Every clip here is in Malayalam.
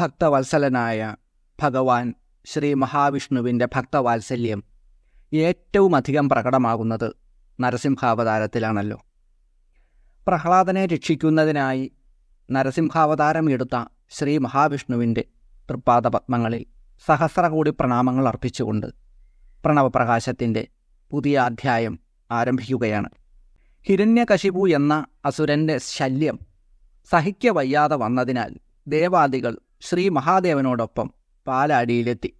ഭക്തവത്സലനായ ഭഗവാൻ ശ്രീ മഹാവിഷ്ണുവിന്റെ ഭക്തവാത്സല്യം ഏറ്റവും അധികം പ്രകടമാകുന്നത് നരസിംഹാവതാരത്തിലാണല്ലോ. പ്രഹ്ലാദനെ രക്ഷിക്കുന്നതിനായി നരസിംഹാവതാരം എടുത്ത ശ്രീ മഹാവിഷ്ണുവിന്റെ തൃപ്പാദപത്മങ്ങളിൽ സഹസ്രകോടി പ്രണാമങ്ങൾ അർപ്പിച്ചുകൊണ്ട് പ്രണവപ്രകാശത്തിന്റെ പുതിയ അധ്യായം ആരംഭിക്കുകയാണ്. ഹിരണ്യകശിപു എന്ന അസുരന്റെ ശല്യം സഹിക്കവയ്യാതെ വന്നതിനാൽ ദേവാദികൾ ശ്രീ മഹാദേവനോടൊപ്പം പാലാടിയിലെത്തി.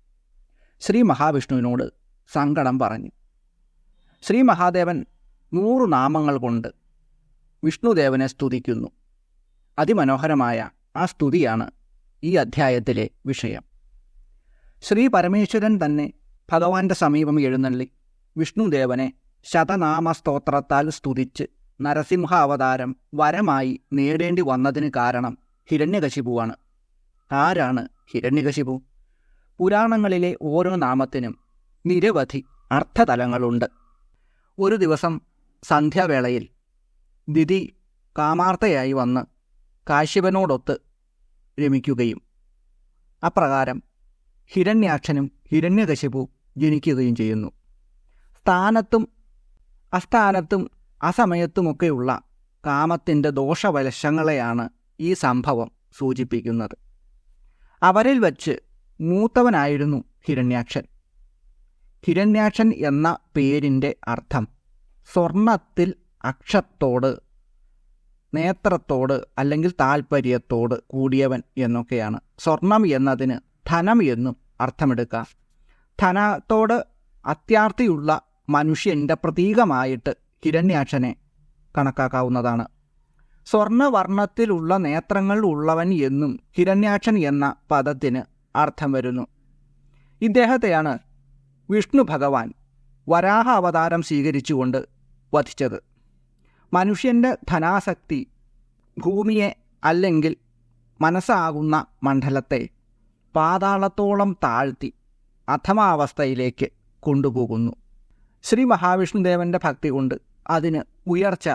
ശ്രീ മഹാവിഷ്ണുവിനോട് സങ്കടം പറഞ്ഞു. ശ്രീ മഹാദേവൻ നൂറു നാമങ്ങൾ കൊണ്ട് വിഷ്ണുദേവനെ സ്തുതിക്കുന്നു. അതിമനോഹരമായ ആ സ്തുതിയാണ് ഈ അധ്യായത്തിലെ വിഷയം. ശ്രീ പരമേശ്വരൻ തന്നെ ഭഗവാന്റെ സമീപം എഴുന്നള്ളി വിഷ്ണുദേവനെ ശതനാമ സ്തോത്രത്താൽ സ്തുതിച്ച് നരസിംഹ അവതാരം വരമായി നേടേണ്ടി വന്നതിന് കാരണം ഹിരണ്യകശിപുവാണ്. ആരാണ് ഹിരണ്യകശിപു? പുരാണങ്ങളിലെ ഓരോ നാമത്തിനും നിരവധി അർത്ഥതലങ്ങളുണ്ട്. ഒരു ദിവസം സന്ധ്യാവേളയിൽ ദിതി കാമാർത്തയായി വന്ന് കാശ്യപനോടൊത്ത് രമിക്കുകയും അപ്രകാരം ഹിരണ്യാക്ഷനും ഹിരണ്യകശിപു ജനിക്കുകയും ചെയ്യുന്നു. സ്ഥാനത്തും അസ്ഥാനത്തും അസമയത്തുമൊക്കെയുള്ള കാമത്തിന്റെ ദോഷവലശങ്ങളെയാണ് ഈ സംഭവം സൂചിപ്പിക്കുന്നത്. അവരിൽ വച്ച് മൂത്തവനായിരുന്നു ഹിരണ്യാക്ഷൻ. ഹിരണ്യാക്ഷൻ എന്ന പേരിന്റെ അർത്ഥം സ്വർണത്തിൽ അക്ഷത്തോട് നേത്രത്തോട് അല്ലെങ്കിൽ താൽപ്പര്യത്തോട് കൂടിയവൻ എന്നൊക്കെയാണ്. സ്വർണം എന്നതിന് ധനം എന്നും അർത്ഥമെടുക്കാം. ധനത്തോട് അത്യാർത്ഥിയുള്ള മനുഷ്യന്റെ പ്രതീകമായിട്ട് ഹിരണ്യാക്ഷനെ കണക്കാക്കാവുന്നതാണ്. സ്വർണവർണത്തിലുള്ള നേത്രങ്ങൾ ഉള്ളവൻ എന്നും ഹിരണ്യാക്ഷൻ എന്ന പദത്തിന് അർത്ഥം വരുന്നു. ഇദ്ദേഹത്തെയാണ് വിഷ്ണു ഭഗവാൻ വരാഹ അവതാരം സ്വീകരിച്ചുകൊണ്ട് വധിച്ചത്. മനുഷ്യന്റെ ധനാസക്തി ഭൂമിയെ അല്ലെങ്കിൽ മനസ്സാകുന്ന മണ്ഡലത്തെ പാതാളത്തോളം താഴ്ത്തി അഥമാവസ്ഥയിലേക്ക് കൊണ്ടുപോകുന്നു. ശ്രീ മഹാവിഷ്ണുദേവന്റെ ഭക്തി കൊണ്ട് അതിന് ഉയർച്ച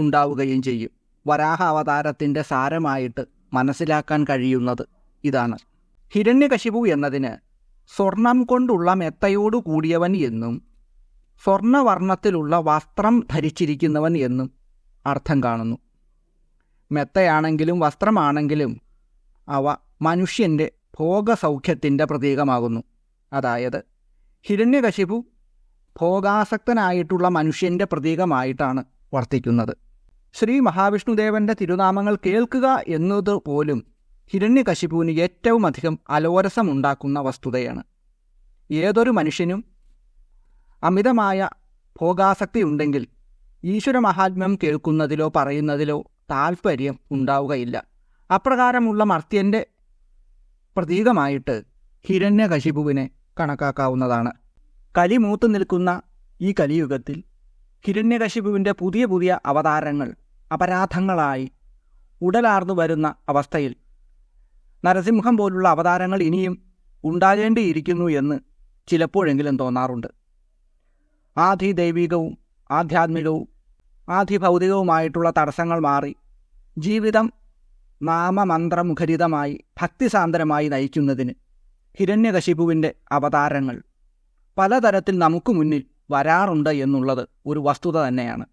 ഉണ്ടാവുകയും ചെയ്യും. വരാഹ അവതാരത്തിന്റെ സാരമായിട്ട് മനസ്സിലാക്കാൻ കഴിയുന്നത് ഇതാണ്. ഹിരണ്യകശിപു എന്നതിന് സ്വർണം കൊണ്ടുള്ള മെത്തയോടു കൂടിയവൻ എന്നും സ്വർണവർണത്തിലുള്ള വസ്ത്രം ധരിച്ചിരിക്കുന്നവൻ എന്നും അർത്ഥം കാണുന്നു. മെത്തയാണെങ്കിലും വസ്ത്രമാണെങ്കിലും അവ മനുഷ്യന്റെ ഭോഗസൗഖ്യത്തിന്റെ പ്രതീകമാകുന്നു. അതായത് ഹിരണ്യകശിപു ഭോഗാസക്തനായിട്ടുള്ള മനുഷ്യന്റെ പ്രതീകമായിട്ടാണ് വർത്തിക്കുന്നത്. ശ്രീ മഹാവിഷ്ണുദേവന്റെ തിരുനാമങ്ങൾ കേൾക്കുക എന്നത് പോലും ഹിരണ്യകശിപുവിന് ഏറ്റവും അധികം അലോരസമുണ്ടാക്കുന്ന വസ്തുതയാണ്. ഏതൊരു മനുഷ്യനും അമിതമായ ഭോഗാസക്തി ഉണ്ടെങ്കിൽ ഈശ്വര മഹാത്മ്യം കേൾക്കുന്നതിലോ പറയുന്നതിലോ താൽപ്പര്യം ഉണ്ടാവുകയില്ല. അപ്രകാരമുള്ള മർത്യന്റെ പ്രതീകമായിട്ട് ഹിരണ്യകശിപുവിനെ കണക്കാക്കാവുന്നതാണ്. കലി മൂത്തു നിൽക്കുന്ന ഈ കലിയുഗത്തിൽ ഹിരണ്യകശിപുവിന്റെ പുതിയ പുതിയ അവതാരങ്ങൾ അപരാധങ്ങളായി ഉടലാർന്നു വരുന്ന അവസ്ഥയിൽ നരസിംഹം പോലുള്ള അവതാരങ്ങൾ ഇനിയും ഉണ്ടാകേണ്ടിയിരിക്കുന്നു എന്ന് ചിലപ്പോഴെങ്കിലും തോന്നാറുണ്ട്. ആധിദൈവികവും ആധ്യാത്മികവും ആധിഭൗതികവുമായിട്ടുള്ള തടസ്സങ്ങൾ മാറി ജീവിതം നാമമന്ത്രമുഖരിതമായി ഭക്തിസാന്ദ്രമായി നയിക്കുന്നതിന് ഹിരണ്യകശിപുവിന്റെ അവതാരങ്ങൾ പലതരത്തിൽ നമുക്ക് മുന്നിൽ വരാറുണ്ട് എന്നുള്ളത് ഒരു വസ്തുത തന്നെയാണ്.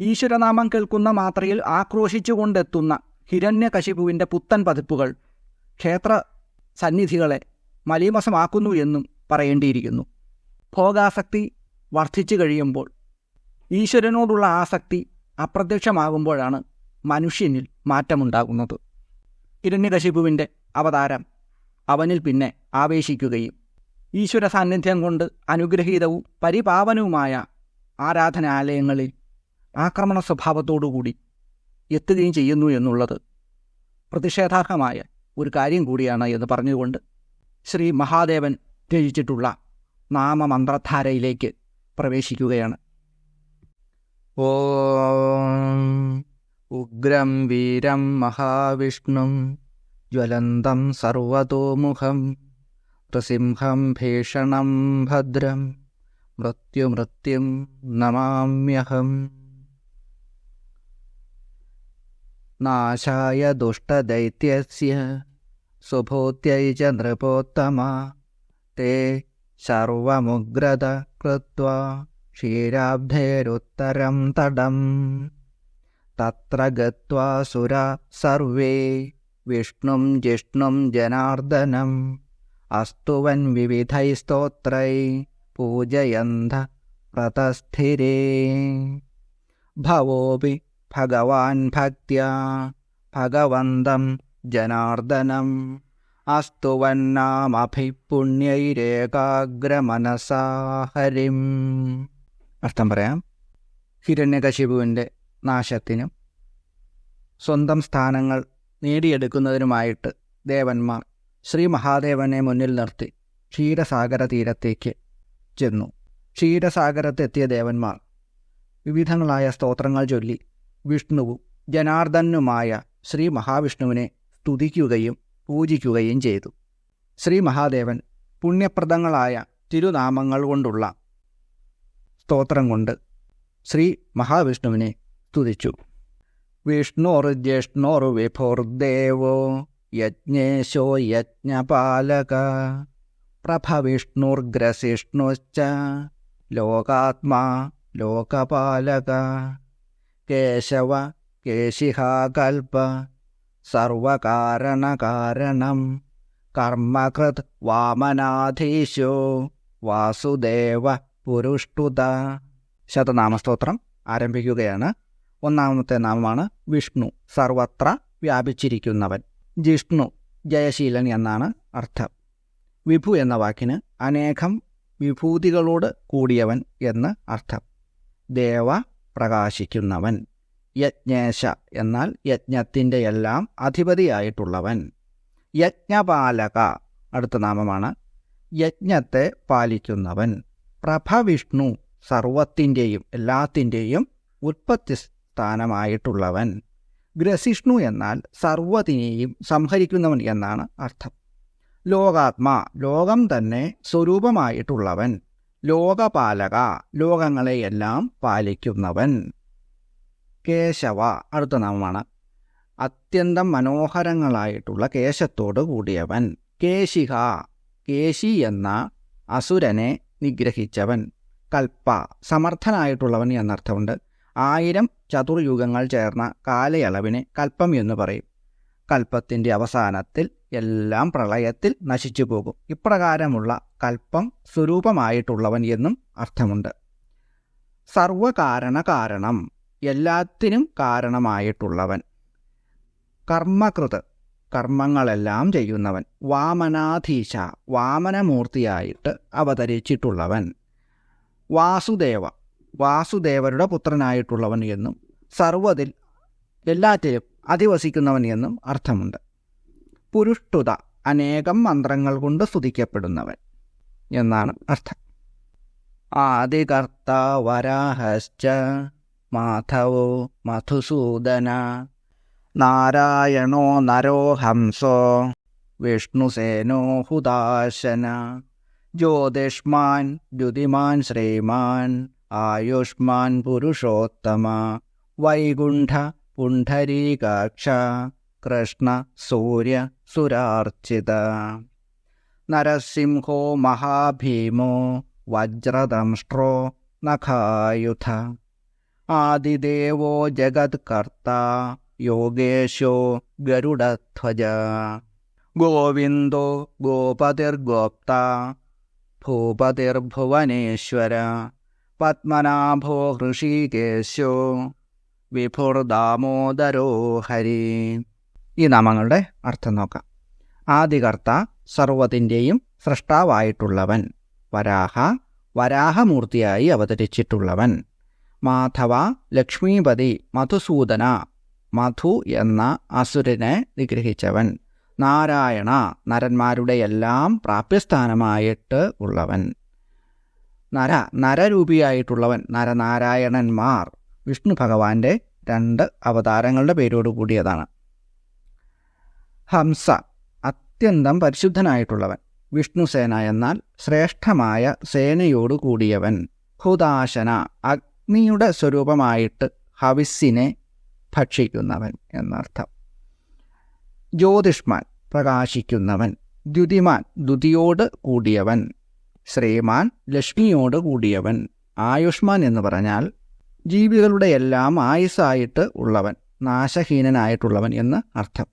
ഈശ്വരനാമം കേൾക്കുന്ന മാത്രയിൽ ആക്രോശിച്ചുകൊണ്ടെത്തുന്ന ഹിരണ്യകശിപുവിന്റെ പുത്തൻ പതിപ്പുകൾ ക്ഷേത്ര സന്നിധികളെ മലീമസമാക്കുന്നു എന്നും പറയേണ്ടിയിരിക്കുന്നു. ഭോഗാസക്തി വർദ്ധിച്ചു കഴിയുമ്പോൾ ഈശ്വരനോടുള്ള ആസക്തി അപ്രത്യക്ഷമാകുമ്പോഴാണ് മനുഷ്യനിൽ മാറ്റമുണ്ടാകുന്നത്. ഹിരണ്യകശിപുവിന്റെ അവതാരം അവനിൽ പിന്നെ ആവേശിക്കുകയും ഈശ്വര സാന്നിധ്യം കൊണ്ട് അനുഗ്രഹീതവും പരിപാവനവുമായ ആരാധനാലയങ്ങളിൽ ആക്രമണ സ്വഭാവത്തോടുകൂടി എത്തുകയും ചെയ്യുന്നു എന്നുള്ളത് പ്രതിഷേധാർഹമായ ഒരു കാര്യം കൂടിയാണ് എന്ന് പറഞ്ഞുകൊണ്ട് ശ്രീ മഹാദേവൻ രചിച്ചിട്ടുള്ള നാമമന്ത്രധാരയിലേക്ക് പ്രവേശിക്കുകയാണ്. ഓം ഉഗ്രം വീരം മഹാവിഷ്ണും ജ്വലന്തം സർവതോമുഖം നൃസിംഹം ഭീഷണം ഭദ്രം മൃത്യുമൃത്യും നമാമ്യഹം नाशाय दुष्टदैत्यस्य सुभूत्यै च नृपोत्तमा ते सर्वमुग्रद कृत्वा क्षीराब्धेरुत्तरं तडम् तत्र गत्वा सुरा सर्वे विष्णुं जिष्णुं जनार्दनम्। अस्तुवन्विविधैः स्तोत्रैः पूजयन्ध प्रतस्थिरे। भवोऽपि ഭഗവാൻ ഭക്ത ഭഗവന്തം ജനാർദ്ദനം. അസ്തുവന്നാമഭിപുണ്യൈരേകാഗ്രമനസാഹരിം അർത്ഥം പറയാം. ഹിരണ്യകശിപുവിന്റെ നാശത്തിനും സ്വന്തം സ്ഥാനങ്ങൾ നേടിയെടുക്കുന്നതിനുമായിട്ട് ദേവന്മാർ ശ്രീ മഹാദേവനെ മുന്നിൽ നിർത്തി ക്ഷീരസാഗര തീരത്തേക്ക് ചെന്നു. ക്ഷീരസാഗരത്തെത്തിയ ദേവന്മാർ വിവിധങ്ങളായ സ്തോത്രങ്ങൾ ചൊല്ലി വിഷ്ണുവും ജനാർദ്ദനുമായ ശ്രീ മഹാവിഷ്ണുവിനെ സ്തുതിക്കുകയും പൂജിക്കുകയും ചെയ്തു. ശ്രീ മഹാദേവൻ പുണ്യപ്രദങ്ങളായ തിരുനാമങ്ങൾ കൊണ്ടുള്ള സ്തോത്രം കൊണ്ട് ശ്രീ മഹാവിഷ്ണുവിനെ സ്തുതിച്ചു. വിഷ്ണുർ ജ്യേഷ്ണോർ വിഭുർദേവോ യജ്ഞേശോ യജ്ഞപാലക പ്രഭവിഷ്ണുർഗ്രസിഷ്ണുശ്ച ലോകാത്മാ ലോകപാലക കേശവ കേശിഹാകൽപ സർവകാരണകാരണം കർമ്മകൃത് വാമനാധീശോ വാസുദേവ പുരുഷ്ടുത ശതനാമസ്തോത്രം ആരംഭിക്കുകയാണ്. ഒന്നാമത്തെ നാമമാണ് വിഷ്ണു. സർവത്ര വ്യാപിച്ചിരിക്കുന്നവൻ. ജിഷ്ണു ജയശീലൻ എന്നാണ് അർത്ഥം. വിഭു എന്ന വാക്കിന് അനേകം വിഭൂതികളോട് കൂടിയവൻ എന്ന് അർത്ഥം. ദേവ പ്രകാശിക്കുന്നവൻ. യജ്ഞേശ എന്നാൽ യജ്ഞത്തിന്റെ എല്ലാം അധിപതിയായിട്ടുള്ളവൻ. യജ്ഞപാലക അടുത്ത നാമമാണ്. യജ്ഞത്തെ പാലിക്കുന്നവൻ. പ്രഭവിഷ്ണു സർവത്തിന്റെയും എല്ലാത്തിന്റെയും ഉത്പത്തി സ്ഥാനമായിട്ടുള്ളവൻ ഗ്രസിഷ്ണു എന്നാൽ സർവത്തിനെയും സംഹരിക്കുന്നവൻ എന്നാണ് അർത്ഥം. ലോകാത്മാ ലോകം തന്നെ സ്വരൂപമായിട്ടുള്ളവൻ. ലോകപാലക ലോകങ്ങളെയെല്ലാം പാലിക്കുന്നവൻ കേശവ. അടുത്ത നാമമാണ്. അത്യന്തം മനോഹരങ്ങളായിട്ടുള്ള കേശത്തോട് കൂടിയവൻ. കേശിക കേശി എന്ന അസുരനെ നിഗ്രഹിച്ചവൻ. കൽപ്പ. സമർത്ഥനായിട്ടുള്ളവൻ എന്നർത്ഥമുണ്ട്. ആയിരം ചതുർയുഗങ്ങൾ ചേർന്ന കാലയളവിനെ കൽപ്പം എന്ന് പറയും. കൽപ്പത്തിന്റെ അവസാനത്തിൽ എല്ലാം പ്രളയത്തിൽ നശിച്ചു പോകും. ഇപ്രകാരമുള്ള കൽപ്പം സ്വരൂപമായിട്ടുള്ളവൻ എന്നും അർത്ഥമുണ്ട്. സർവകാരണ കാരണം എല്ലാത്തിനും കാരണമായിട്ടുള്ളവൻ. കർമ്മകൃത് കർമ്മങ്ങളെല്ലാം ചെയ്യുന്നവൻ. വാമനാധീശ വാമനമൂർത്തിയായിട്ട് അവതരിച്ചിട്ടുള്ളവൻ. വാസുദേവ വാസുദേവരുടെ പുത്രനായിട്ടുള്ളവൻ എന്നും സർവതിൽ എല്ലാറ്റിലും അധിവസിക്കുന്നവൻ എന്നും അർത്ഥമുണ്ട്. പുരുഷ്ടുത അനേകം മന്ത്രങ്ങൾ കൊണ്ട് സ്തുതിക്കപ്പെടുന്നവൻ എന്നാണ് അർത്ഥം. ആദികർത്ത വരാഹശ്ച മാധവോ മധുസൂദന നാരായണോ നരോ ഹംസോ വിഷ്ണുസേനോ ഹുദാശന ജ്യോതിഷ്മാൻ ദ്യുതിമാൻ ശ്രീമാൻ ആയുഷ്മാൻ പുരുഷോത്തമ വൈകുണ്ഠ പുണ്ഡരീകാക്ഷ കൃഷ്ണ സൂര്യ സുരാർച്ചിത. നരസിംഹോ മഹാഭീമോ വജ്രദംഷ്ട്രോ നഖായുധ. ആദിദേവോ ജഗത്കർത്ത യോഗേശോ ഗരുഡധ്വജ. ഗോവിന്ദോ ഗോപതിർഗോപ്ത ഭൂപതിർഭുവനേശ്വര. പത്മനാഭോ ഹൃഷികേശോ വിഭുർദാമോദരോ ഹരി. ഈ നാമങ്ങളുടെ അർത്ഥം നോക്കാം. ആദികർത്ത സർവത്തിന്റെയും സൃഷ്ടാവായിട്ടുള്ളവൻ വരാഹ വരാഹമൂർത്തിയായി അവതരിച്ചിട്ടുള്ളവൻ. മാധവ ലക്ഷ്മീപതി മധുസൂദന. മധു എന്ന അസുരനെ നിഗ്രഹിച്ചവൻ. നാരായണ നരന്മാരുടെ എല്ലാം പ്രാപ്യസ്ഥാനമായിട്ട് ഉള്ളവൻ. നര നരരൂപിയായിട്ടുള്ളവൻ. നരനാരായണന്മാർ. വിഷ്ണു ഭഗവാന്റെ രണ്ട് അവതാരങ്ങളുടെ പേരോട് കൂടിയതാണ്. ഹംസ അത്യന്തം പരിശുദ്ധനായിട്ടുള്ളവൻ. വിഷ്ണുസേന എന്നാൽ ശ്രേഷ്ഠമായ സേനയോടു കൂടിയവൻ. ഹുദാശന അഗ്നിയുടെ സ്വരൂപമായിട്ട് ഹവിസ്സിനെ ഭക്ഷിക്കുന്നവൻ എന്നർത്ഥം. ജ്യോതിഷ്മാൻ പ്രകാശിക്കുന്നവൻ. ദ്യുതിമാൻ ദ്യുതിയോട് കൂടിയവൻ. ശ്രീമാൻ ലക്ഷ്മിയോട് കൂടിയവൻ. ആയുഷ്മാൻ എന്ന് പറഞ്ഞാൽ ജീവികളുടെ എല്ലാം ആയുസ്സായിട്ട് ഉള്ളവൻ നാശഹീനനായിട്ടുള്ളവൻ എന്ന് അർത്ഥം.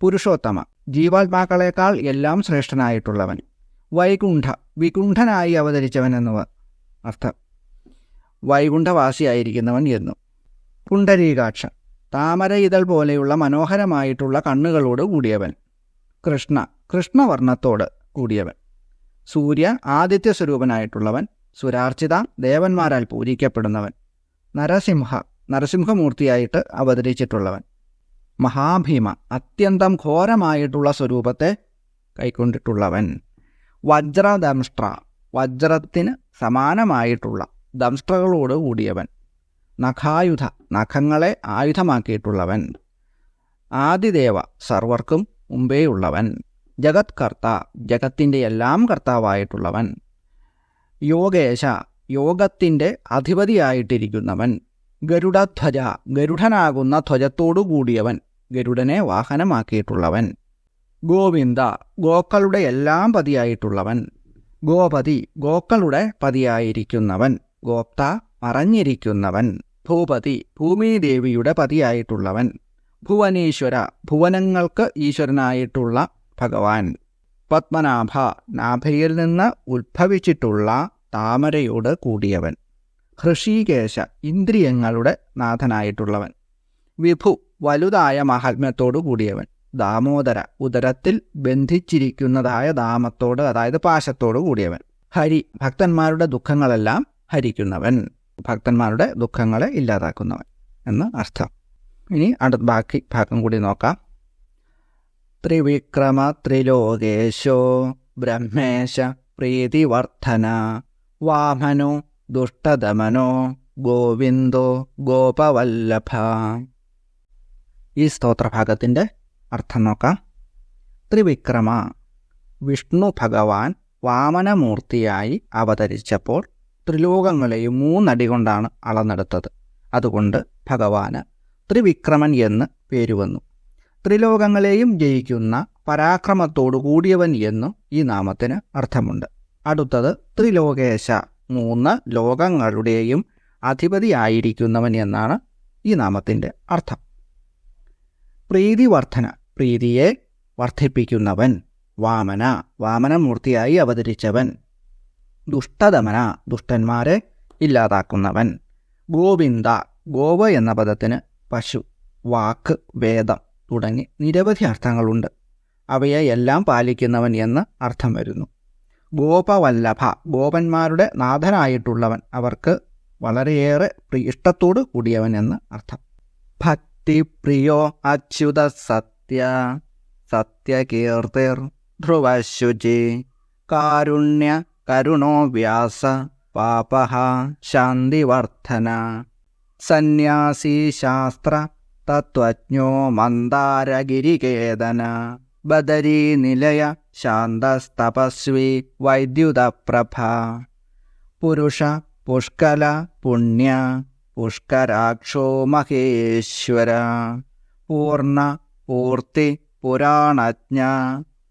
പുരുഷോത്തമ ജീവാത്മാക്കളെക്കാൾ എല്ലാം ശ്രേഷ്ഠനായിട്ടുള്ളവൻ വൈകുണ്ഠ വികുണ്ഠനായി അവതരിച്ചവൻ എന്നുവ അർത്ഥം. വൈകുണ്ഠവാസിയായിരിക്കുന്നവൻ എന്നു. പുണ്ടരീകാക്ഷ താമര ഇതൾ പോലെയുള്ള മനോഹരമായിട്ടുള്ള കണ്ണുകളോട് കൂടിയവൻ. കൃഷ്ണ കൃഷ്ണവർണത്തോട് കൂടിയവൻ. സൂര്യ ആദിത്യ സ്വരൂപനായിട്ടുള്ളവൻ സുരാർച്ചിത ദേവന്മാരാൽ പൂജിക്കപ്പെടുന്നവൻ. നരസിംഹ നരസിംഹമൂർത്തിയായിട്ട് അവതരിച്ചിട്ടുള്ളവൻ. മഹാഭീമ അത്യന്തം ഘോരമായിട്ടുള്ള സ്വരൂപത്തെ കൈക്കൊണ്ടിട്ടുള്ളവൻ. വജ്രദംഷ്ട്ര വജ്രത്തിന് സമാനമായിട്ടുള്ള ദംഷ്ട്രകളോട് കൂടിയവൻ. നഖായുധ നഖങ്ങളെ ആയുധമാക്കിയിട്ടുള്ളവൻ. ആദിദേവ സർവർക്കും മുമ്പേയുള്ളവൻ. ജഗത്കർത്ത ജഗത്തിന്റെ എല്ലാം കർത്താവായിട്ടുള്ളവൻ. യോഗേശ യോഗത്തിന്റെ അധിപതിയായിട്ടിരിക്കുന്നവൻ. ഗരുഡധ്വജ ഗരുഡനാകുന്ന ധ്വജത്തോടു കൂടിയവൻ ഗരുഡനെ വാഹനമാക്കിയിട്ടുള്ളവൻ. ഗോവിന്ദ ഗോക്കളുടെ എല്ലാം പതിയായിട്ടുള്ളവൻ. ഗോപതി ഗോക്കളുടെ പതിയായിരിക്കുന്നവൻ. ഗോപ്ത മറഞ്ഞിരിക്കുന്നവൻ. ഭൂപതി ഭൂമിദേവിയുടെ പതിയായിട്ടുള്ളവൻ. ഭുവനീശ്വര ഭുവനങ്ങൾക്ക് ഈശ്വരനായിട്ടുള്ള ഭഗവാൻ. പത്മനാഭ നാഭയിൽ നിന്ന് ഉത്ഭവിച്ചിട്ടുള്ള താമരയോട് കൂടിയവൻ. ഹൃഷീകേശ ഇന്ദ്രിയങ്ങളുടെ നാഥനായിട്ടുള്ളവൻ. വിഭു വലുതായ മഹാത്മ്യത്തോടു കൂടിയവൻ. ദാമോദര ഉദരത്തിൽ ബന്ധിച്ചിരിക്കുന്നതായ ദാമത്തോട് അതായത് പാശത്തോട് കൂടിയവൻ. ഹരി ഭക്തന്മാരുടെ ദുഃഖങ്ങളെല്ലാം ഹരിക്കുന്നവൻ. ഭക്തന്മാരുടെ ദുഃഖങ്ങളെ ഇല്ലാതാക്കുന്നവൻ എന്ന് അർത്ഥം. ഇനി അടുത്ത ബാക്കി ഭാഗം കൂടി നോക്കാം. ത്രിവിക്രമ ത്രിലോകേശോ ബ്രഹ്മേശ പ്രീതിവർദ്ധന വാമനോ ദുഷ്ടദമനോ ഗോവിന്ദോ ഗോപവല്ലഭ. ഈ സ്തോത്രഭാഗത്തിന്റെ അർത്ഥം നോക്കാം. ത്രിവിക്രമ വിഷ്ണു ഭഗവാൻ വാമനമൂർത്തിയായി അവതരിച്ചപ്പോൾ ത്രിലോകങ്ങളെയും മൂന്നടി കൊണ്ടാണ് അളന്നെടുത്തത്. അതുകൊണ്ട് ഭഗവാന് ത്രിവിക്രമൻ എന്ന് പേരുവന്നു ത്രിലോകങ്ങളെയും ജയിക്കുന്ന പരാക്രമത്തോടു കൂടിയവൻ എന്നും ഈ നാമത്തിന് അർത്ഥമുണ്ട്. അടുത്തത് ത്രിലോകേശ. മൂന്ന് ലോകങ്ങളുടെയും അധിപതിയായിരിക്കുന്നവൻ എന്നാണ് ഈ നാമത്തിന്റെ അർത്ഥം. പ്രീതിവർദ്ധന പ്രീതിയെ വർദ്ധിപ്പിക്കുന്നവൻ. വാമന വാമനമൂർത്തിയായി അവതരിച്ചവൻ. ദുഷ്ടദമന ദുഷ്ടന്മാരെ ഇല്ലാതാക്കുന്നവൻ. ഗോവിന്ദ ഗോവ എന്ന പദത്തിന് പശു വാക്ക് വേദം തുടങ്ങി നിരവധി അർത്ഥങ്ങളുണ്ട്. അവയെ എല്ലാം പാലിക്കുന്നവൻ എന്ന് അർത്ഥം വരുന്നു. ഗോപവല്ലഭ ഗോപന്മാരുടെ നാഥനായിട്ടുള്ളവൻ. അവർക്ക് വളരെയേറെ ഇഷ്ടത്തോട് കൂടിയവൻ എന്ന് അർത്ഥം. ഭക്തിപ്രിയോ അച്യുത സത്യ സത്യകീർത്തിർ ധ്രുവശുചി കാരുണ്യ കരുണോ വ്യാസ പാപഹ ശാന്തിവർദ്ധന സന്യാസി ശാസ്ത്ര തത്വജ്ഞോ മന്ദാരഗിരികേതന. ബദരീ നിലയ ശാന്തസ്തപസ്വി വൈദ്യുതപ്രഭ. പുരുഷ പുഷ്കല പുണ്യ പുഷ്കരാക്ഷോ മഹേശ്വര. പൂർണ പൂർത്തി പുരാണജ്ഞ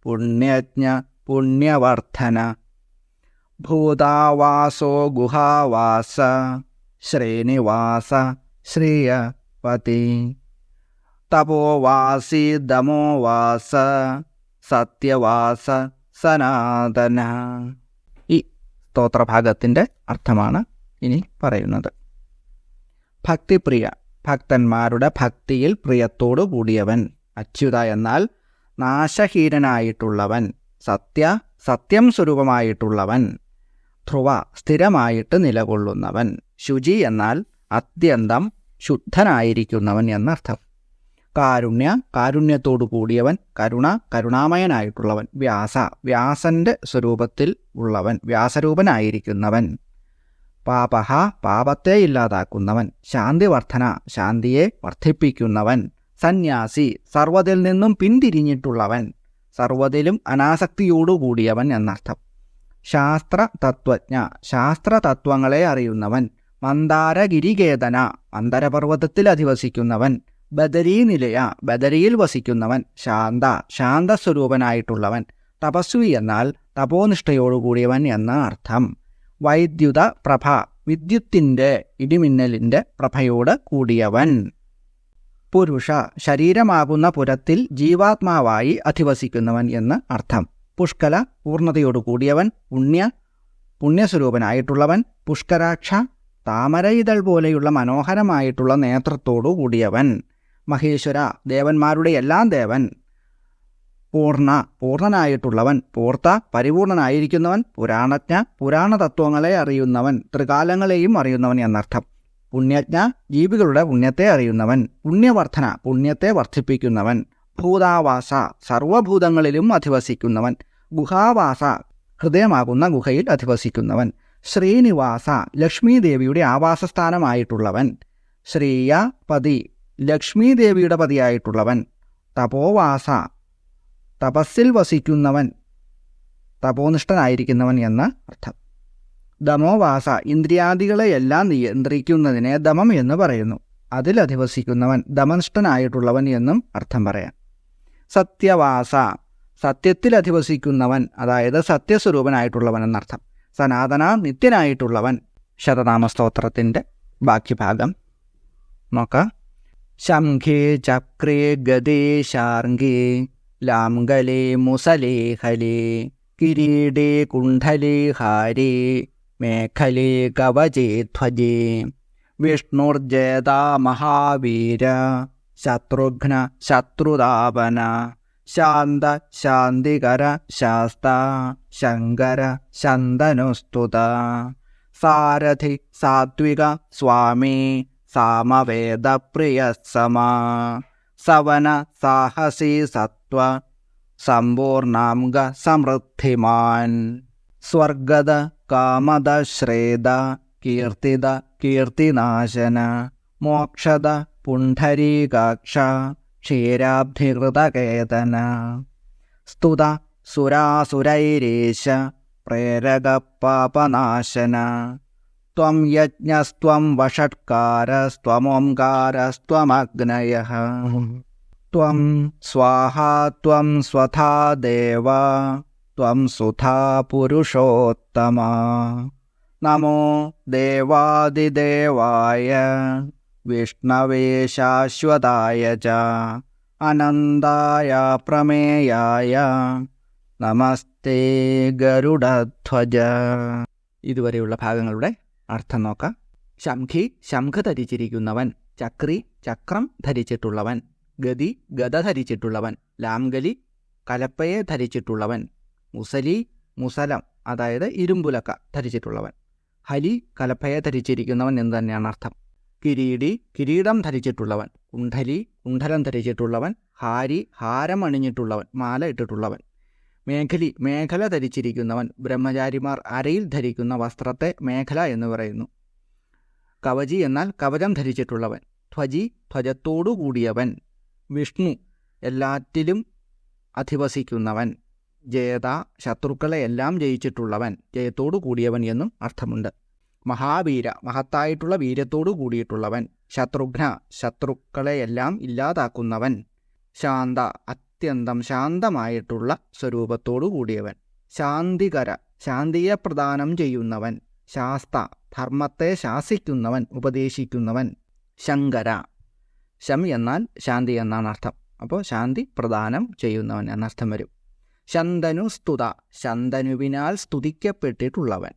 പുണ്യജ്ഞ പുണ്യവർദ്ധന. ഭൂതാവാസോ ഗുഹാവാസ ശ്രീനിവാസ ശ്രീയപതി. തപോവാസി ദമോവാസ സത്യവാസ സനാതന ഈ സ്തോത്രഭാഗത്തിന്റെ അർത്ഥമാണ് ഇനി പറയുന്നത്. ഭക്തിപ്രിയ ഭക്തന്മാരുടെ ഭക്തിയിൽ പ്രിയത്തോടു കൂടിയവൻ അച്യുത എന്നാൽ നാശഹീനനായിട്ടുള്ളവൻ സത്യ സത്യം സ്വരൂപമായിട്ടുള്ളവൻ ധ്രുവ സ്ഥിരമായിട്ട് നിലകൊള്ളുന്നവൻ ശുചി എന്നാൽ അത്യന്തം ശുദ്ധനായിരിക്കുന്നവൻ എന്നർത്ഥം. കാരുണ്യ കാരുണ്യത്തോടു കൂടിയവൻ കരുണ കരുണാമയനായിട്ടുള്ളവൻ വ്യാസ വ്യാസന്റെ സ്വരൂപത്തിൽ ഉള്ളവൻ വ്യാസരൂപനായിരിക്കുന്നവൻ. പാപഹ പാപത്തെ ഇല്ലാതാക്കുന്നവൻ ശാന്തിവർദ്ധന ശാന്തിയെ വർദ്ധിപ്പിക്കുന്നവൻ. സന്യാസി സർവതിൽ നിന്നും പിന്തിരിഞ്ഞിട്ടുള്ളവൻ സർവതിലും അനാസക്തിയോടുകൂടിയവൻ എന്നർത്ഥം. ശാസ്ത്ര തത്വജ്ഞ ശാസ്ത്ര തത്വങ്ങളെ അറിയുന്നവൻ മന്ദാരഗിരികേതന മന്ദരപർവതത്തിൽ അധിവസിക്കുന്നവൻ ബദരീ നിലയ ബദരിയിൽ വസിക്കുന്നവൻ ശാന്ത ശാന്ത സ്വരൂപനായിട്ടുള്ളവൻ തപസ്വി എന്നാൽ തപോനിഷ്ഠയോടുകൂടിയവൻ എന്ന അർത്ഥം. വൈദ്യുത പ്രഭ വിദ്യുത്തിന്റെ ഇടിമിന്നലിന്റെ പ്രഭയോട് കൂടിയവൻ. പുരുഷ ശരീരമാകുന്ന പുരത്തിൽ ജീവാത്മാവായി അധിവസിക്കുന്നവൻ എന്ന് അർത്ഥം. പുഷ്കല പൂർണതയോടു കൂടിയവൻ പുണ്യ പുണ്യസ്വരൂപനായിട്ടുള്ളവൻ പുഷ്കരാക്ഷ താമരയിതൾ പോലെയുള്ള മനോഹരമായിട്ടുള്ള നേത്രത്തോടു കൂടിയവൻ. മഹേശ്വര ദേവന്മാരുടെ എല്ലാം ദേവൻ. പൂർണ പൂർണനായിട്ടുള്ളവൻ പൂർത്ത പരിപൂർണനായിരിക്കുന്നവൻ പുരാണജ്ഞ പുരാണ തത്വങ്ങളെ അറിയുന്നവൻ ത്രികാലങ്ങളെയും അറിയുന്നവൻ എന്നർത്ഥം. പുണ്യജ്ഞ ജീവികളുടെ പുണ്യത്തെ അറിയുന്നവൻ. പുണ്യവർദ്ധന പുണ്യത്തെ വർദ്ധിപ്പിക്കുന്നവൻ. ഭൂതാവാസ സർവഭൂതങ്ങളിലും അധിവസിക്കുന്നവൻ. ഗുഹാവാസ ഹൃദയമാകുന്ന ഗുഹയിൽ അധിവസിക്കുന്നവൻ. ശ്രീനിവാസ ലക്ഷ്മീദേവിയുടെ ആവാസസ്ഥാനമായിട്ടുള്ളവൻ. ശ്രീയ പതി ലക്ഷ്മീദേവിയുടെ പതിയായിട്ടുള്ളവൻ. തപോവാസ. തപസ്സിൽ വസിക്കുന്നവൻ. തപോനിഷ്ഠനായിരിക്കുന്നവൻ എന്ന് അർത്ഥം. ദമോവാസ ഇന്ദ്രിയാദികളെയെല്ലാം നിയന്ത്രിക്കുന്നതിനെ ദമം എന്ന് പറയുന്നു. അതിലധിവസിക്കുന്നവൻ ദമനിഷ്ഠനായിട്ടുള്ളവൻ എന്നും അർത്ഥം പറയാം. സത്യവാസ. സത്യത്തിൽ അധിവസിക്കുന്നവൻ അതായത് സത്യസ്വരൂപനായിട്ടുള്ളവൻ എന്നർത്ഥം. സനാതന നിത്യനായിട്ടുള്ളവൻ ശതനാമസ്തോത്രത്തിന്റെ ബാക്കി ഭാഗം നോക്കാം. ശംഖേ ചക്രേ ഗതേ ശാർഗേ ലാംഗലേ മുസലേ ഹലേ കിരീടേ കുണ്ഠലേ ഹാരേ മേഖലേ കവചേ ധ്വജേ വിഷ്ണുർജേതാ മഹാവീര ശത്രുഘ്ന ശത്രുതാപന ശാന്ത ശാന്തികര ശാസ്ത ശങ്കര ശന്തനുസ്തുത സാരഥി സാത്വിക സ്വാമി സാമവേദപ്രിയ സമാ സവന സാഹസി സത്വ സമ്പൂർണാംഗ സമൃദ്ധിമാൻ സ്വർഗത കാമദ ശ്രേത കീർത്തിത കീർത്തിനാശന മോക്ഷത പുണ്ഡരീകാക്ഷ ക്ഷീരാബ്ധികൃതകേതന. സ്തുത സുരാസുരൈരേശ പ്രേരക പാപനാശന ത്വം യജ്ഞസ്ത്വം വഷട്കാരസ്ത്വമോംകാരസ്ത്വമഗ്നയः ത്വം സ്വാഹ ത്വം സ്വഥാ ദേവ ത്വം സുധാ പുരുഷോത്തമ നമോ ദേവാദിദേവായ വിഷ്ണവേ ശാശ്വതായ ച അനന്തായ പ്രമേയായ നമസ്തേ ഗരുഡധ്വജ ഇതുവരെയുള്ള ഭാഗങ്ങളുടെ അർത്ഥം നോക്കാം ശംഖി ശംഖ ധരിച്ചിരിക്കുന്നവൻ ചക്രി ചക്രം ധരിച്ചിട്ടുള്ളവൻ ഗതി ഗത ധരിച്ചിട്ടുള്ളവൻ ലാംഗലി കലപ്പയെ ധരിച്ചിട്ടുള്ളവൻ മുസലി മുസലം അതായത് ഇരുമ്പുലക്ക ധരിച്ചിട്ടുള്ളവൻ. ഹലി കലപ്പയെ ധരിച്ചിരിക്കുന്നവൻ എന്ന് തന്നെയാണ് അർത്ഥം. കിരീടി കിരീടം ധരിച്ചിട്ടുള്ളവൻ കുണ്ഠലി കുണ്ഠലം ധരിച്ചിട്ടുള്ളവൻ ഹാരി ഹാരം അണിഞ്ഞിട്ടുള്ളവൻ മാല ഇട്ടിട്ടുള്ളവൻ. മേഖലി മേഖല ധരിച്ചിരിക്കുന്നവൻ ബ്രഹ്മചാരിമാർ അരയിൽ ധരിക്കുന്ന വസ്ത്രത്തെ മേഖല എന്ന് പറയുന്നു. കവചി എന്നാൽ കവചം ധരിച്ചിട്ടുള്ളവൻ. ധ്വജി ധ്വജത്തോടു കൂടിയവൻ. വിഷ്ണു എല്ലാറ്റിലും അധിവസിക്കുന്നവൻ. ജേത ശത്രുക്കളെ എല്ലാം ജയിച്ചിട്ടുള്ളവൻ. ജയത്തോടു കൂടിയവൻ എന്നും അർത്ഥമുണ്ട്. മഹാവീര മഹത്തായിട്ടുള്ള വീര്യത്തോടു കൂടിയിട്ടുള്ളവൻ. ശത്രുഘ്ന ശത്രുക്കളെയെല്ലാം ഇല്ലാതാക്കുന്നവൻ. ശാന്ത അത്യന്തം ശാന്തമായിട്ടുള്ള സ്വരൂപത്തോടു കൂടിയവൻ. ശാന്തികര ശാന്തിയെ പ്രദാനം ചെയ്യുന്നവൻ. ശാസ്ത ധർമ്മത്തെ ശാസിക്കുന്നവൻ ഉപദേശിക്കുന്നവൻ. ശങ്കര ശം എന്നാൽ ശാന്തി എന്നാണ് അർത്ഥം. അപ്പോൾ ശാന്തി പ്രദാനം ചെയ്യുന്നവൻ എന്നർത്ഥം വരും. ശന്തനു സ്തുത ശന്തനുവിനാൽ സ്തുതിക്കപ്പെട്ടിട്ടുള്ളവൻ.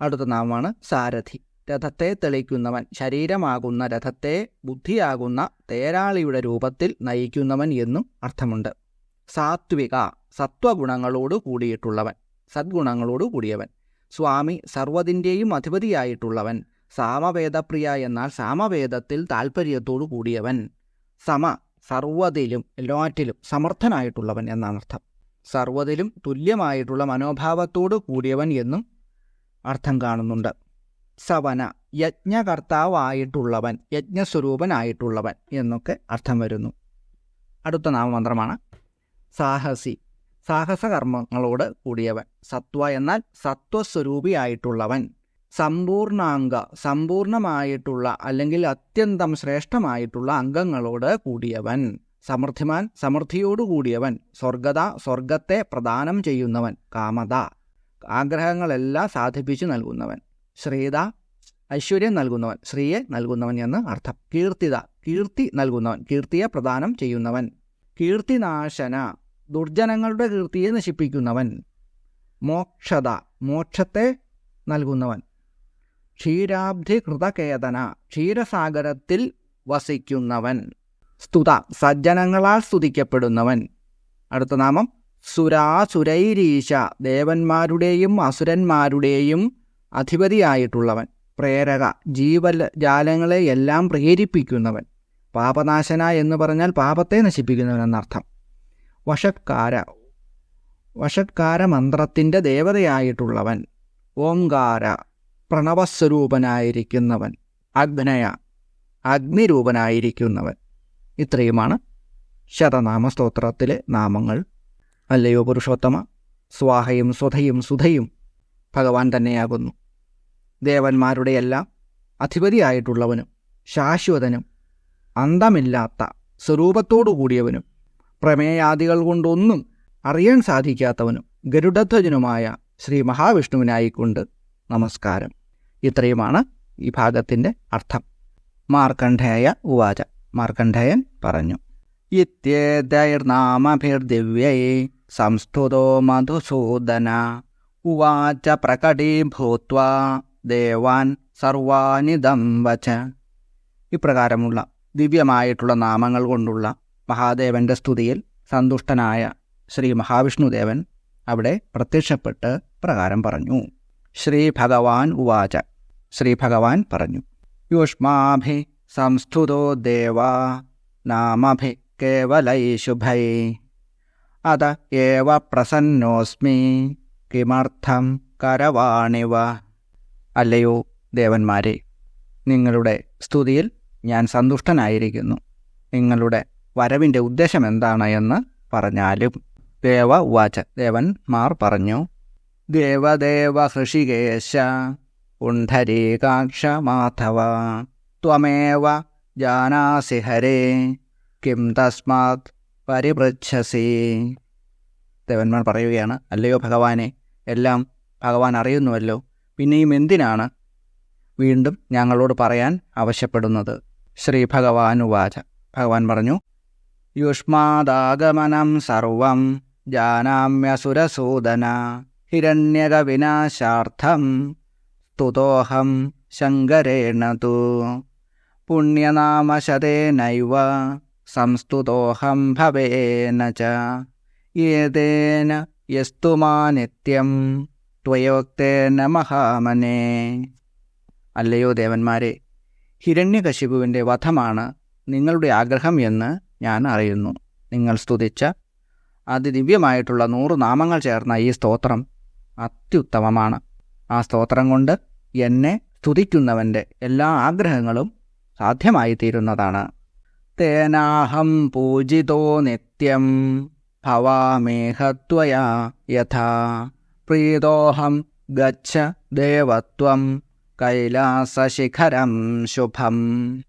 അടുത്ത നാമമാണ് സാരഥി. രഥത്തെ തെളിക്കുന്നവൻ ശരീരമാകുന്ന രഥത്തെ ബുദ്ധിയാകുന്ന തേരാളിയുടെ രൂപത്തിൽ നയിക്കുന്നവൻ എന്നും അർത്ഥമുണ്ട്. സാത്വിക സത്വഗുണങ്ങളോട് കൂടിയിട്ടുള്ളവൻ സദ്ഗുണങ്ങളോട് കൂടിയവൻ. സ്വാമി സർവതിന്റെയും അധിപതിയായിട്ടുള്ളവൻ സാമവേദപ്രിയ എന്നാൽ സാമവേദത്തിൽ താൽപ്പര്യത്തോടു കൂടിയവൻ. സമ സർവതിലും എല്ലാറ്റിലും സമർത്ഥനായിട്ടുള്ളവൻ എന്നാണ് അർത്ഥം. സർവതിലും തുല്യമായിട്ടുള്ള മനോഭാവത്തോട് കൂടിയവൻ എന്നും അർത്ഥം കാണുന്നുണ്ട്. സവന യജ്ഞകർത്താവായിട്ടുള്ളവൻ യജ്ഞസ്വരൂപനായിട്ടുള്ളവൻ എന്നൊക്കെ അർത്ഥം വരുന്നു. അടുത്ത നാമമന്ത്രമാണ് സാഹസി. സാഹസകർമ്മങ്ങളോട് കൂടിയവൻ. സത്വ എന്നാൽ സത്വസ്വരൂപിയായിട്ടുള്ളവൻ. സമ്പൂർണാംഗ സമ്പൂർണമായിട്ടുള്ള അല്ലെങ്കിൽ അത്യന്തം ശ്രേഷ്ഠമായിട്ടുള്ള അംഗങ്ങളോട് കൂടിയവൻ. സമൃദ്ധിമാൻ സമൃദ്ധിയോടു കൂടിയവൻ. സ്വർഗത സ്വർഗത്തെ പ്രദാനം ചെയ്യുന്നവൻ. കാമത ആഗ്രഹങ്ങളെല്ലാം സാധിപ്പിച്ചു നൽകുന്നവൻ. ശ്രീത ഐശ്വര്യം നൽകുന്നവൻ. ശ്രീയെ നൽകുന്നവൻ എന്ന് അർത്ഥം. കീർത്തിത. കീർത്തി നൽകുന്നവൻ. കീർത്തിയെ പ്രദാനം ചെയ്യുന്നവൻ. കീർത്തിനാശന. ദുർജനങ്ങളുടെ കീർത്തിയെ നശിപ്പിക്കുന്നവൻ. മോക്ഷത. മോക്ഷത്തെ നൽകുന്നവൻ. ക്ഷീരാബ്ധി കൃതകേതന ക്ഷീരസാഗരത്തിൽ വസിക്കുന്നവൻ. സ്തുത. സജ്ജനങ്ങളാൽ സ്തുതിക്കപ്പെടുന്നവൻ. അടുത്ത നാമം. സുരാസുരൈരീശ. ദേവന്മാരുടെയും അസുരന്മാരുടെയും അധിപതിയായിട്ടുള്ളവൻ പ്രേരക ജീവജാലങ്ങളെ എല്ലാം പ്രേരിപ്പിക്കുന്നവൻ പാപനാശന എന്ന് പറഞ്ഞാൽ പാപത്തെ നശിപ്പിക്കുന്നവൻ എന്നർത്ഥം. വഷത്കാര വഷത്കാര മന്ത്രത്തിന്റെ ദേവതയായിട്ടുള്ളവൻ ഓംകാര പ്രണവസ്വരൂപനായിരിക്കുന്നവൻ അഗ്നയ അഗ്നിരൂപനായിരിക്കുന്നവൻ. ഇത്രയുമാണ് ശതനാമ സ്തോത്രത്തിലെ നാമങ്ങൾ. അല്ലയോ പുരുഷോത്തമ സ്വാഹയും സ്വധയും സുധയും ഭഗവാൻ തന്നെയാകുന്നു. ദേവന്മാരുടെ എല്ലാം അധിപതിയായിട്ടുള്ളവനും ശാശ്വതനും അന്തമില്ലാത്ത സ്വരൂപത്തോടു കൂടിയവനും പ്രമേയാദികൾ കൊണ്ടൊന്നും അറിയാൻ സാധിക്കാത്തവനും ഗരുഡധ്വജനുമായ ശ്രീ മഹാവിഷ്ണുവിനായിക്കൊണ്ട് നമസ്കാരം. ഇത്രയുമാണ് ഈ ഭാഗത്തിന്റെ അർത്ഥം. മാർക്കണ്ഠേയ ഉവാച. മാർക്കണ്ഠേയൻ പറഞ്ഞു ഇത്യേതൈർനാമഭിർദിവ്യൈ സംസ്തുതോ മധുസൂദന ഉവാച പ്രകടീഭൂത്വ ദേവാൻ സർവാനിദം വച. ഇപ്രകാരമുള്ള ദിവ്യമായിട്ടുള്ള നാമങ്ങൾ കൊണ്ടുള്ള മഹാദേവന്റെ സ്തുതിയിൽ സന്തുഷ്ടനായ ശ്രീ മഹാവിഷ്ണുദേവൻ അവിടെ പ്രത്യക്ഷപ്പെട്ട് പ്രകാരം പറഞ്ഞു. ശ്രീ ഭഗവാൻ ഉവാച. ശ്രീ ഭഗവാൻ പറഞ്ഞു യുഷ്മാഭി സംസ്തുതോ ദേവ നാമഭി കേവലൈ ശുഭൈ അത ഏവ പ്രസന്നോസ്മി കിമർത്ഥം കരവാണിവ. അല്ലയോ ദേവന്മാരെ നിങ്ങളുടെ സ്തുതിയിൽ ഞാൻ സന്തുഷ്ടനായിരിക്കുന്നു. നിങ്ങളുടെ വരവിന്റെ ഉദ്ദേശം എന്താണ് എന്ന് പറഞ്ഞാലും ദേവ ഉവാച ദേവന്മാർ പറഞ്ഞു ദേവദേവ ഹൃഷികേശ ഉണ്ഠരീകാക്ഷ മാധവ ത്വമേവ ജാനാസി ഹരേ കിം തസ്മാത് പരിപൃച്ഛസി. ദേവന്മാർ പറയുകയാണ് അല്ലയോ ഭഗവാനെ എല്ലാം ഭഗവാൻ അറിയുന്നുവല്ലോ. പിന്നെയും എന്തിനാണ് വീണ്ടും ഞങ്ങളോട് പറയാൻ ആവശ്യപ്പെടുന്നത്? ശ്രീ ഭഗവാൻ ഉവാച. ഭഗവാൻ പറഞ്ഞു യുഷ്മാദാഗമനം സർവം ജാനാമ്യസുരസൂദന ഹിരണ്യകവിനാശാർത്ഥം സ്തുതോഹം ശങ്കരേണ തു പുണ്യനാമശതേനൈവ സംസ്തുതോഹം ഭവേന ച ഏതേന യസ്തു മാ നിത്യം ത്വയോക്തേന മഹാമനേ. അല്ലയോ ദേവന്മാരെ ഹിരണ്യകശിപുവിന്റെ വധമാണ് നിങ്ങളുടെ ആഗ്രഹം എന്ന് ഞാൻ അറിയുന്നു. നിങ്ങൾ സ്തുതിച്ച അതിദിവ്യമായിട്ടുള്ള നൂറ് നാമങ്ങൾ ചേർന്ന ഈ സ്തോത്രം അത്യുത്തമമാണ്. ആ സ്തോത്രം കൊണ്ട് എന്നെ സ്തുതിക്കുന്നവന്റെ എല്ലാ ആഗ്രഹങ്ങളും സാധ്യമായി തീരുന്നതാണ് തേനാഹം പൂജിതോ നിത്യം हवामेहत्वया यथा। प्रीतोऽहं गच्छ देवत्वं कैलासशिखरं शुभम्।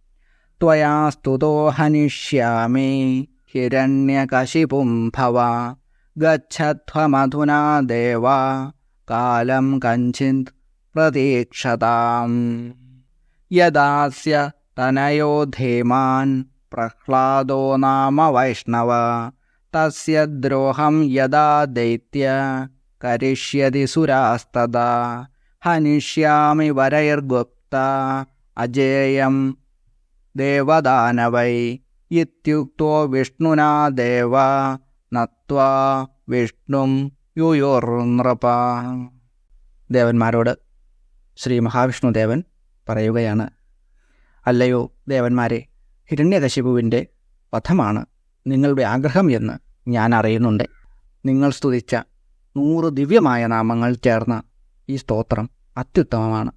त्वया स्तुतो हनिष्यामि हिरण्यकशिपुं भव। गच्छध्वमधुना देव, कालं कञ्चित् प्रतीक्षताम्। यदास्य तनयो धीमान् प्रह्लादो नाम वैष्णव। തസ്യ ദ്രോഹം യഥാ ദൈത്യ കരിഷ്യതി സുരാസ്തദാ ഹനിഷ്യാമി വരൈർഗുപ്ത അജേയം ദേവദാനവൈ ഇത്യുക്തോ വിഷ്ണുനാ ദേവ നത്വാ വിഷ്ണും യുയോർനൃപ ദേവന്മാരോട് ശ്രീ മഹാവിഷ്ണുദേവൻ പറയുകയാണ് അല്ലയോ ദേവന്മാരെ ഹിരണ്യകശിപുവിന്റെ വധമാണ് നിങ്ങളുടെ ആഗ്രഹം എന്ന് ഞാൻ അറിയുന്നുണ്ട്. നിങ്ങൾ സ്തുതിച്ച നൂറ് ദിവ്യമായ നാമങ്ങൾ ചേർന്ന ഈ സ്തോത്രം അത്യുത്തമമാണ്.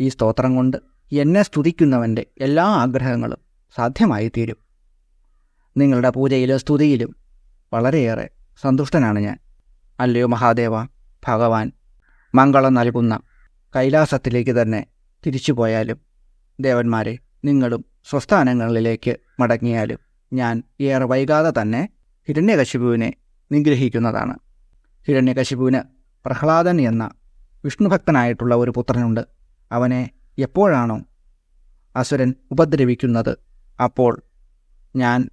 ഈ സ്തോത്രം കൊണ്ട് എന്നെ സ്തുതിക്കുന്നവന്റെ എല്ലാ ആഗ്രഹങ്ങളും സാധ്യമായി തീരും നിങ്ങളുടെ പൂജയിലും സ്തുതിയിലും വളരെയേറെ സന്തുഷ്ടനാണ് ഞാൻ. അല്ലയോ മഹാദേവ ഭഗവാൻ മംഗളം നൽകുന്ന കൈലാസത്തിലേക്ക് തന്നെ തിരിച്ചു പോയാലും ദേവന്മാരെ നിങ്ങളും സ്വസ്ഥാനങ്ങളിലേക്ക് മടങ്ങിയാലും ഞാൻ ഏറെ വൈകാതെ തന്നെ ഹിരണ്യകശിപുവിനെ നിഗ്രഹിക്കുന്നതാണ്. ഹിരണ്യകശിപുവിന് പ്രഹ്ലാദൻ എന്ന വിഷ്ണുഭക്തനായിട്ടുള്ള ഒരു പുത്രനുണ്ട്. അവനെ എപ്പോഴാണോ അസുരൻ ഉപദ്രവിക്കുന്നത് അപ്പോൾ ഞാൻ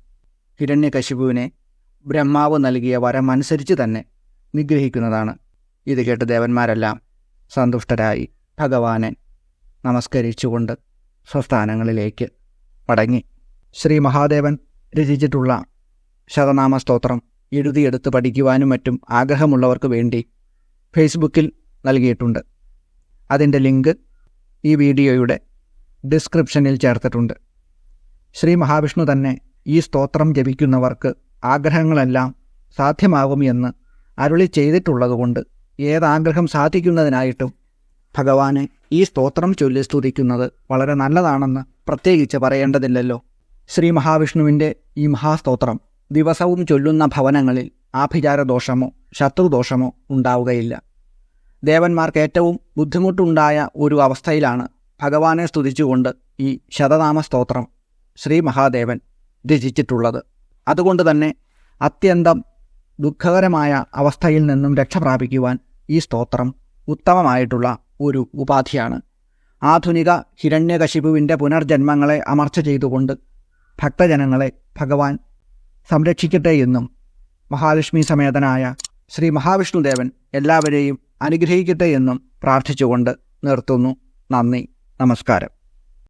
ഹിരണ്യകശിപുവിനെ ബ്രഹ്മാവ് നൽകിയ വരം അനുസരിച്ച് തന്നെ നിഗ്രഹിക്കുന്നതാണ്. ഇത് കേട്ട് ദേവന്മാരെല്ലാം സന്തുഷ്ടരായി ഭഗവാനെ നമസ്കരിച്ചുകൊണ്ട് സ്വസ്ഥാനങ്ങളിലേക്ക് മടങ്ങി. ശ്രീ മഹാദേവൻ രചിച്ചിട്ടുള്ള ശതനാമ സ്തോത്രം എഴുതിയെടുത്ത് പഠിക്കുവാനും മറ്റും ആഗ്രഹമുള്ളവർക്ക് വേണ്ടി ഫേസ്ബുക്കിൽ നൽകിയിട്ടുണ്ട്. അതിന്റെ ലിങ്ക് ഈ വീഡിയോയുടെ ഡിസ്ക്രിപ്ഷനിൽ ചേർത്തിട്ടുണ്ട്. ശ്രീ മഹാവിഷ്ണു തന്നെ ഈ സ്തോത്രം ജപിക്കുന്നവർക്ക് ആഗ്രഹങ്ങളെല്ലാം സാധ്യമാകും എന്ന് അരുളി ചെയ്തിട്ടുള്ളതുകൊണ്ട് ഏതാഗ്രഹം സാധിക്കുന്നതിനായിട്ടും ഭഗവാനെ ഈ സ്തോത്രം ചൊല്ലി സ്തുതിക്കുന്നത് വളരെ നല്ലതാണെന്ന് പ്രത്യേകിച്ച് പറയേണ്ടതില്ലല്ലോ. ശ്രീ മഹാവിഷ്ണുവിന്റെ ഈ മഹാസ്തോത്രം ദിവസവും ചൊല്ലുന്ന ഭവനങ്ങളിൽ ആഭിചാരദോഷമോ ശത്രുദോഷമോ ഉണ്ടാവുകയില്ല. ദേവന്മാർക്ക് ഏറ്റവും ബുദ്ധിമുട്ടുണ്ടായ ഒരു അവസ്ഥയിലാണ് ഭഗവാനെ സ്തുതിച്ചുകൊണ്ട് ഈ ശതനാമ സ്തോത്രം ശ്രീ മഹാദേവൻ രചിച്ചിട്ടുള്ളത്. അതുകൊണ്ട് തന്നെ അത്യന്തം ദുഃഖകരമായ അവസ്ഥയിൽ നിന്നും രക്ഷ പ്രാപിക്കുവാൻ ഈ സ്തോത്രം ഉത്തമമായിട്ടുള്ള ഒരു ഉപാധിയാണ്. ആധുനിക ഹിരണ്യകശിപുവിന്റെ പുനർജന്മങ്ങളെ അമർച്ച ചെയ്തുകൊണ്ട് ഭക്തജനങ്ങളെ ഭഗവാൻ സംരക്ഷിക്കട്ടെ എന്നും മഹാലക്ഷ്മി സമേതനായ ശ്രീ മഹാവിഷ്ണുദേവൻ എല്ലാവരെയും അനുഗ്രഹിക്കട്ടെ എന്നും പ്രാർത്ഥിച്ചുകൊണ്ട് നിർത്തുന്നു. നന്ദി. നമസ്കാരം.